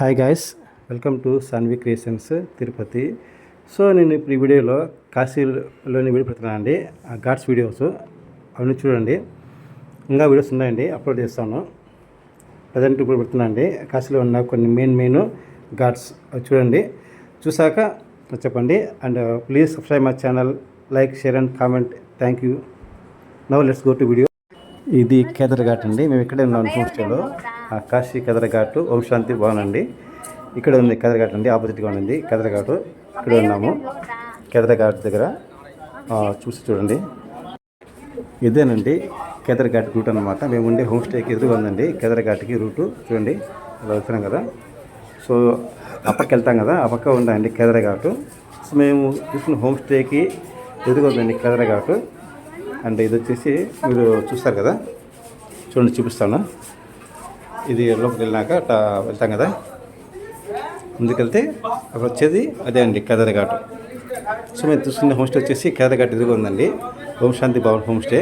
Hi guys welcome to Sanvi creations Tirupati so నేను ఇప్పుడు ఈ వీడియోలో కాశీలోని వీడియో పెడుతున్నాను అండి ఆ ఘాట్స్ వీడియోస్ అవన్నీ చూడండి. ఇంకా వీడియోస్ ఉన్నాయండి అప్లోడ్ చేస్తాను. ప్రజెంట్ ఇప్పుడు పెడుతున్నా అండి కాశీలో ఉన్న కొన్ని మెయిన్ మెయిన్ ఘాట్స్ అవి చూడండి. చూసాక చెప్పండి. And please subscribe my channel like share and comment. Thank you. Now let's go to video ఇది కేదర్ ఘాట్ అండి. మేము ఇక్కడే ఉన్నాం హోమ్ ఆ కాశీ కేదర్ ఘాట్ ఓం శాంతి భవన్ అండి. ఇక్కడ ఉంది కేదర్ఘాట్ అండి. ఆపోజిట్గా ఉంది కేదర్ ఘాట్ ఇక్కడ ఉన్నాము. కెదరఘాట్ దగ్గర చూసి చూడండి. ఇదేనండి కేదరఘాట్ రూట్ అనమాట మేము ఉండే హోమ్ స్టేకి ఎదురుగా ఉందండి కేదరఘాట్కి రూటు. చూడండి ఇలా వెళ్తున్నాం కదా. సో ఆ పక్క వెళ్తాం కదా. ఆ పక్క ఉందండి కేదర్ సో మేము చూసిన హోమ్ స్టేకి ఎదురుగా ఉందండి కేదర్ అండ్ ఇది వచ్చేసి మీరు చూస్తారు కదా? చూడండి చూపిస్తాను. ఇది లోపలికి వెళ్ళినాక అట్లా వెళ్తాం కదా? ముందుకెళ్తే అక్కడ వచ్చేది అదే అండి కేదార్ఘాట్. సో మేము చూస్తున్న హోమ్స్టే వచ్చేసి కేదార్ఘాట్ ఎదురుగా ఉందండి. ఓం శాంతి భవన్ హోమ్స్టే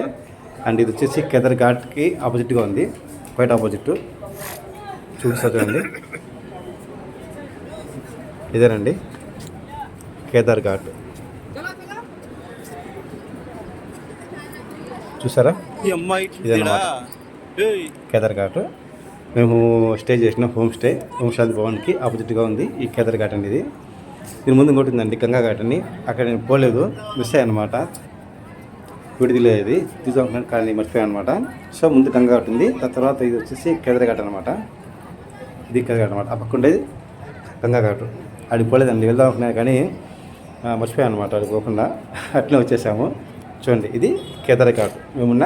అండ్ ఇది వచ్చేసి కేదార్ఘాట్కి ఆపోజిట్గా ఉంది. బయట ఆపోజిట్ చూపిస్తా చూడండి. ఇదేనండి కేదార్ఘాట్. చూసారా? ఈ అమ్మాయి ఇదన్నమాట. ఏయ్, కేదార్ ఘాట్. మేము స్టే చేసిన హోమ్ స్టే హోమ్ శాంతి భవన్కి ఆపోజిట్గా ఉంది ఈ కేదార్ ఘాట్ అండి ఇది దీని ముందు ఇంకోటి ఉందండి గంగా ఘాట్ అని. అక్కడ నేను పోలేదు మిస్ అయ్యానమాట విడిదిలో ఇది తీసుకుంటున్నాను కానీ మర్చిపోయాను అనమాట సో ముందు గంగా ఘాట్ ఉంది దాని తర్వాత ఇది వచ్చేసి కేదార్ ఘాట్ అనమాట ఇది కేదార్ ఘాట్ అనమాట ఆ పక్క ఉండేది గంగా ఘాట్. అడిగి పోలేదండి వెళ్దాం అనుకున్నాను కానీ మర్చిపోయాను అనమాట అడిగి పోకుండా. అట్లే వచ్చేసాము. చూడండి ఇది కేదార్ ఘాట్ మేమున్న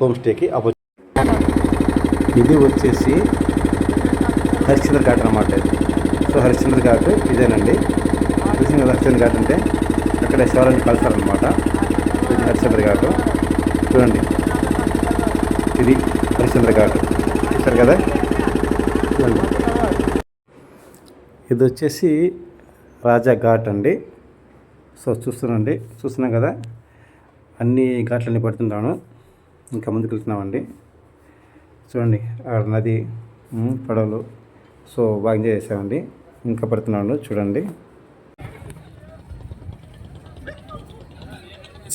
హోమ్ స్టేకి అపోజిట్ ఇది వచ్చేసి హరిశ్చంద్ర ఘాట్ అనమాట ఇది. సో హరిశ్చంద్ర ఘాట్ ఇదేనండి. తెలిసింది కదా హరిశ్చంద్ర ఘాట్ అంటే అక్కడ శివరాన్ని కలుస్తారనమాట ఇది హరిశ్చంద్ర ఘాట్. చూడండి. ఇది హరిశ్చంద్ర ఘాట్. చూస్తారు కదా? చూడండి. ఇది వచ్చేసి రాజా ఘాట్ అండి. సో చూస్తున్నాండి చూస్తున్నాం కదా? అన్ని ఘాట్లన్నీ పడుతుంటాను. ఇంకా ముందుకు వెళ్తున్నామండి చూడండి ఆ నది పడవలు. సో బాగా ఎంజాయ్ చేసామండి ఇంకా పడుతున్నాను చూడండి.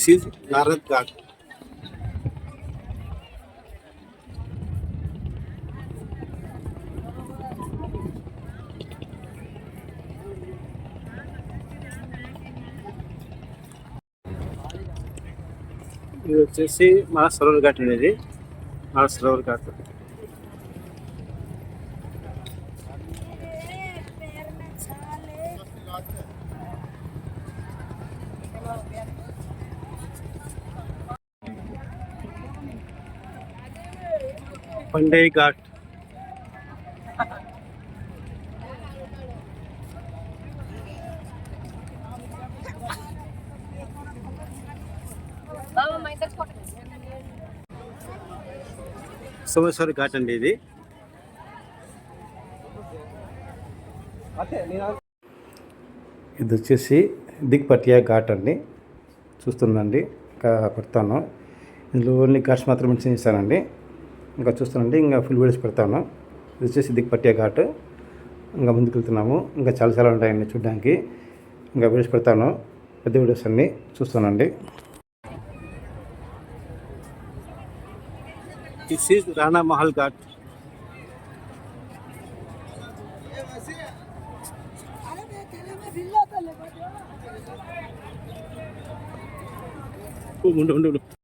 సీజ్ నారద్ ఘాట్ ఇది వచ్చేసి మన సరోవర్ ఘాట్ అనేది మన సరోవర్ ఘాట్. పండే ఘాట్. సోమేశ్వర ఘాట్ అండి ఇది. ఇది వచ్చేసి దిగ్పటియా ఘాట్ అండి. చూస్తుందండి ఇంకా పెడతాను. ఇందులో ఓన్లీ ఘాట్స్ మాత్రమే చేస్తానండి ఇంకా చూస్తానండి ఇంకా ఫుల్ వీడియోస్ పెడతాను. ఇది వచ్చేసి దిగ్పటియా ఘాట్. ఇంకా ముందుకు వెళ్తున్నాము ఇంకా చాలా చాలా ఉంటాయండి చూడడానికి. ఇంకా వీడియోస్ పెడతాను. పెద్ద వీడియోస్ అన్నీ చూస్తానండి దిస్ ఈజ్ రాణా మహల్ ఘాట్ ఉండు ఉండు ఉండు